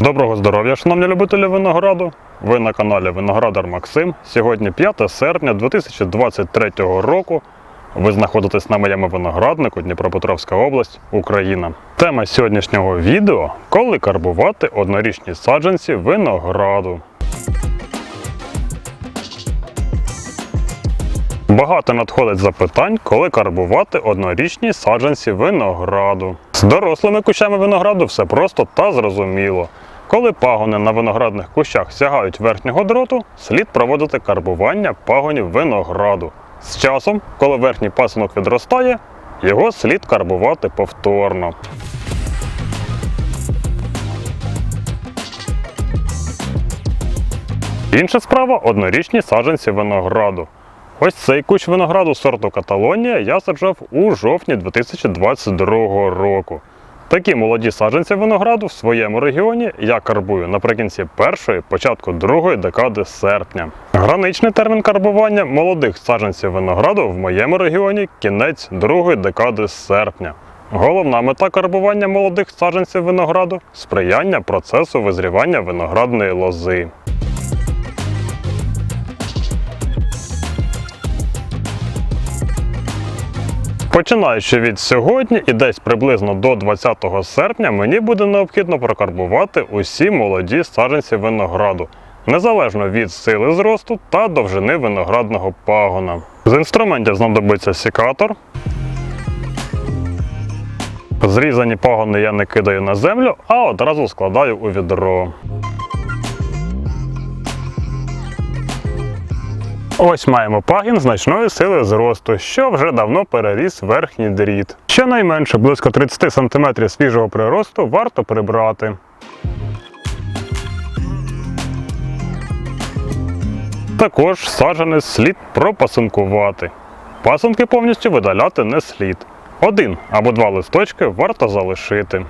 Доброго здоров'я, шановні любителі винограду. Ви на каналі Виноградар Максим. Сьогодні 5 серпня 2023 року. Ви знаходитесь на моєму винограднику Дніпропетровська область, Україна. Тема сьогоднішнього відео коли карбувати однорічні саджанці винограду. Багато надходить запитань, коли карбувати однорічні саджанці винограду. З дорослими кущами винограду все просто та зрозуміло. Коли пагони на виноградних кущах сягають верхнього дроту, слід проводити карбування пагонів винограду. З часом, коли верхній пасинок відростає, його слід карбувати повторно. Інша справа однорічні саджанці винограду. Ось цей кущ винограду сорту Каталонія я саджав у жовтні 2022 року. Такі молоді саджанці винограду в своєму регіоні я карбую наприкінці першої, початку другої декади серпня. Граничний термін карбування молодих саджанців винограду в моєму регіоні кінець другої декади серпня. Головна мета карбування молодих саджанців винограду сприяння процесу визрівання виноградної лози. Починаючи від сьогодні і десь приблизно до 20 серпня мені буде необхідно прокарбувати усі молоді саджанці винограду, незалежно від сили зросту та довжини виноградного пагона. З інструментів знадобиться сікатор. Зрізані пагони я не кидаю на землю, а одразу складаю у відро. Ось маємо пагін значної сили зросту, що вже давно переріс верхній дріт. Щонайменше близько 30 см свіжого приросту варто прибрати. Також саджанець слід пропасинкувати. Пасинки повністю видаляти не слід. Один або два листочки варто залишити.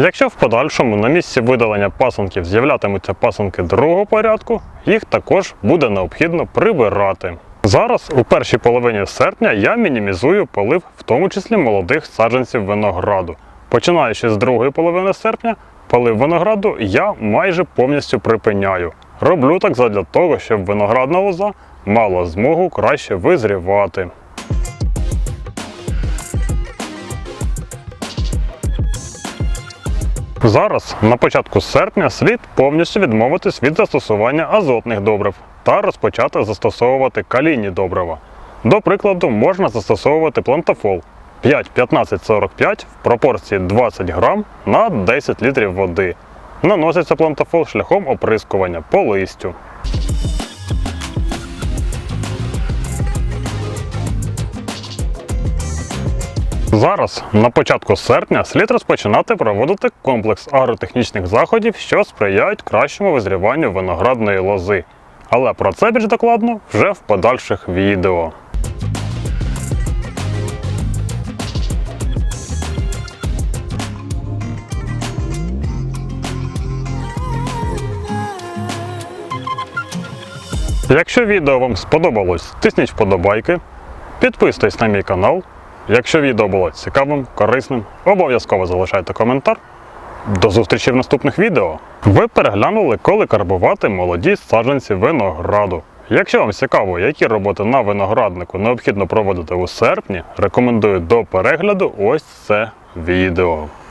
Якщо в подальшому на місці видалення пасанків з'являтимуться пасанки другого порядку, їх також буде необхідно прибирати. Зараз, у першій половині серпня, я мінімізую полив, в тому числі молодих саджанців винограду. Починаючи з другої половини серпня, полив винограду я майже повністю припиняю. Роблю так задля того, щоб виноградна лоза мала змогу краще визрівати. Зараз, на початку серпня, слід повністю відмовитись від застосування азотних добрив та розпочати застосовувати калійні добрива. До прикладу, можна застосовувати плантофол 5-15-45 в пропорції 20 грам на 10 літрів води. Наноситься плантофол шляхом оприскування по листю. Зараз, на початку серпня, слід розпочинати проводити комплекс агротехнічних заходів, що сприяють кращому визріванню виноградної лози. Але про це більш докладно вже в подальших відео. Якщо відео вам сподобалось, тисніть вподобайки, підписуйтесь на мій канал. Якщо відео було цікавим, корисним, обов'язково залишайте коментар. До зустрічі в наступних відео. Ви переглянули, коли карбувати молоді саджанці винограду. Якщо вам цікаво, які роботи на винограднику необхідно проводити у серпні, рекомендую до перегляду ось це відео.